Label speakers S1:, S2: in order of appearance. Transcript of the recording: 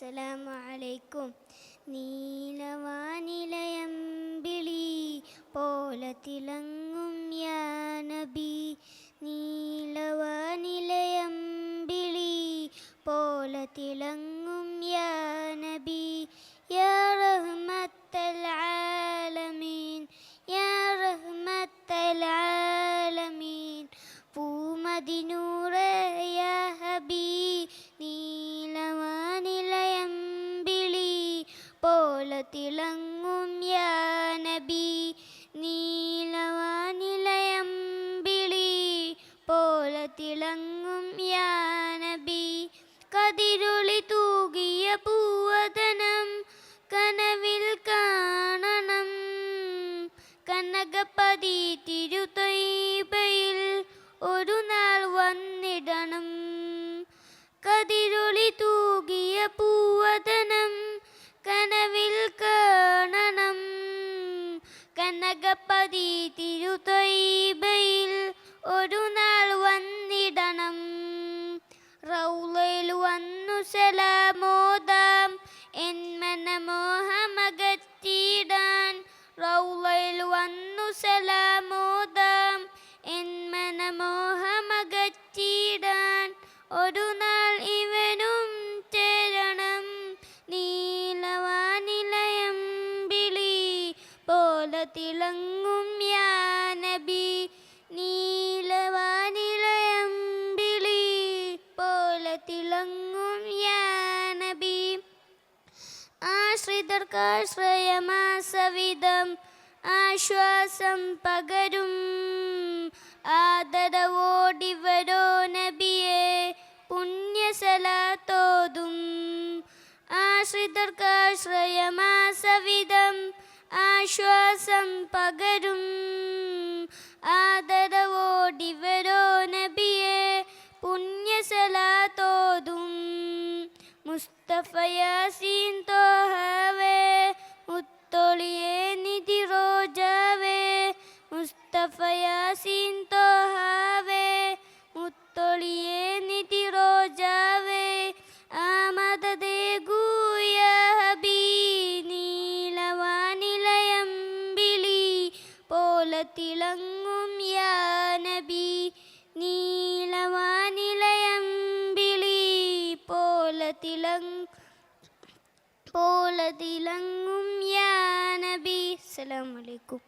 S1: അസ്സലാമു അലൈക്കും നീലവാനിലയം വിളി പോലെ തിളങ്ങും യാ നബി. നീലവാനിലയം വിളി പോലെ തിളങ്ങും പോലെ തിളങ്ങും യാ നബി നീലവാനിലയം വിളി പോലെ തിളങ്ങും യാ കതിരൊളി തൂകിയ പൂവതനം കനവിൽ കാണണം. കനകപ്പതി കനകപ്പതി തിരുതൊയ്ബയിൽ ഒരു നാൾ വന്നിടണം. റൗലയിൽ വന്നു സലാമോദാം എൻ മനമോഹമകറ്റിയിടാൻ റൗലയിൽ വന്നു സലാമോദാം എൻ മനമോഹമകറ്റിയിടാൻ ഒരു ആശ്രിതർക്കാശ്രയമാസവിധം ആശ്വാസം പകരും. ആദരവോടിവരോ നബിയെ പുണ്യസലാത്തോതും. ആശ്രിതർക്കാശ്രയമാസവിധം ആശ്വാസം പകരും. ആദരവോടിവരോ നബിയെ പുണ്യസലാത്തോതും. മുസ്തഫ യാസീൻ മുത്തൊളിയെ നിധി റോജാവേ മുസ്തഫ യാസീൻ തോഹവേ മുത്തൊളിയെ നിധി റോജാവേ ആമദേ ഗൂയ ഹബീ നീലവാനിലയം വിളി പോലെ തിളങ്ങും യാ നബി. നീലവാനിലയം വിളി പോലെ തിളങ് പോലെ തിളങ്ങും യാ അസ്സലാമു അലൈക്കും.